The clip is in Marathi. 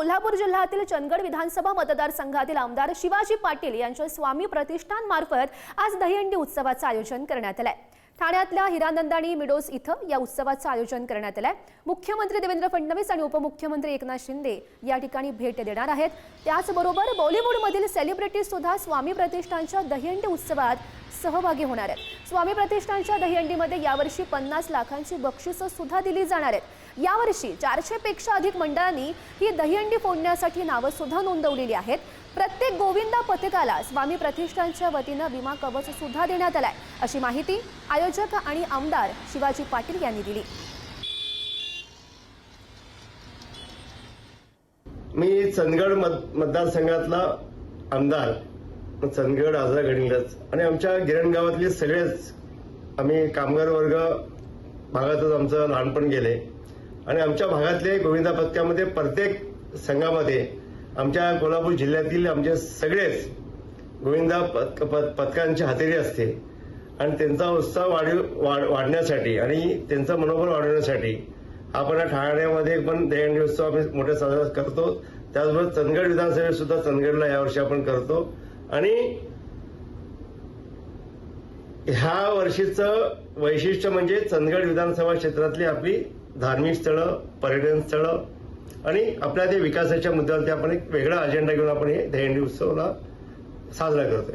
कोल्हापूर जिल्ह्यातील चंदगड विधानसभा मतदारसंघातील आमदार शिवाजी पाटील यांच्या स्वामी प्रतिष्ठानमार्फत आज दहीहंडी उत्सवाचं आयोजन करण्यात आलं आहे ठाण्यातल्या हिरानंदानी मिडोस इथं या उत्सवाचं आयोजन करण्यात आलंय. मुख्यमंत्री देवेंद्र फडणवीस आणि उपमुख्यमंत्री एकनाथ शिंदे या ठिकाणी भेट देणार आहेत. त्याचबरोबर बॉलिवूडमधील सेलिब्रिटी सुद्धा स्वामी प्रतिष्ठानच्या दहीहंडी उत्सवात सहभागी होणार आहेत. स्वामी प्रतिष्ठानच्या दहीहंडीमध्ये यावर्षी पन्नास लाखांची बक्षिसं सुद्धा दिली जाणार आहेत. यावर्षी चारशेपेक्षा अधिक मंडळांनी ही दहीहंडी फोडण्यासाठी नावं सुद्धा नोंदवलेली आहेत. प्रत्येक गोविंदा पथकाला स्वामी प्रतिष्ठानच्या वतीनं विमा कवच सुद्धा देण्यात आलाय. अशी माहिती आयोजक आणि आमदार शिवाजी पाटील यांनी दिली. मी चंदगड मत मतदारसंघातला आमदार चंदगड आजरा घडलेलाच आणि आमच्या गिरण गावातले सगळेच आम्ही कामगार वर्ग भागातच आमचं लहानपण गेले. आणि आमच्या भागातले गोविंदा पथकामध्ये प्रत्येक संघामध्ये आमच्या कोल्हापूर जिल्ह्यातील आमचे सगळेच गोविंदा पत पथ- पथकांची हातेरी असते. आणि त्यांचा उत्साह वाढीव वाढ वाढण्यासाठी आणि त्यांचं मनोबल वाढवण्यासाठी आपण या ठाण्यामध्ये पण दहीहंडी उत्सव आम्ही मोठ्या साजरा करतो. त्याचबरोबर चंदगड विधानसभेत सुद्धा चंदगडला यावर्षी आपण करतो. आणि ह्या वर्षीचं वैशिष्ट्य म्हणजे चंदगड विधानसभा क्षेत्रातली आपली धार्मिक स्थळं पर्यटन स्थळं आणि आपल्या त्या विकासाच्या मुद्द्यावरती आपण एक वेगळा अजेंडा घेऊन आपण हे दहीहंडी उत्सवला साजरा करतोय.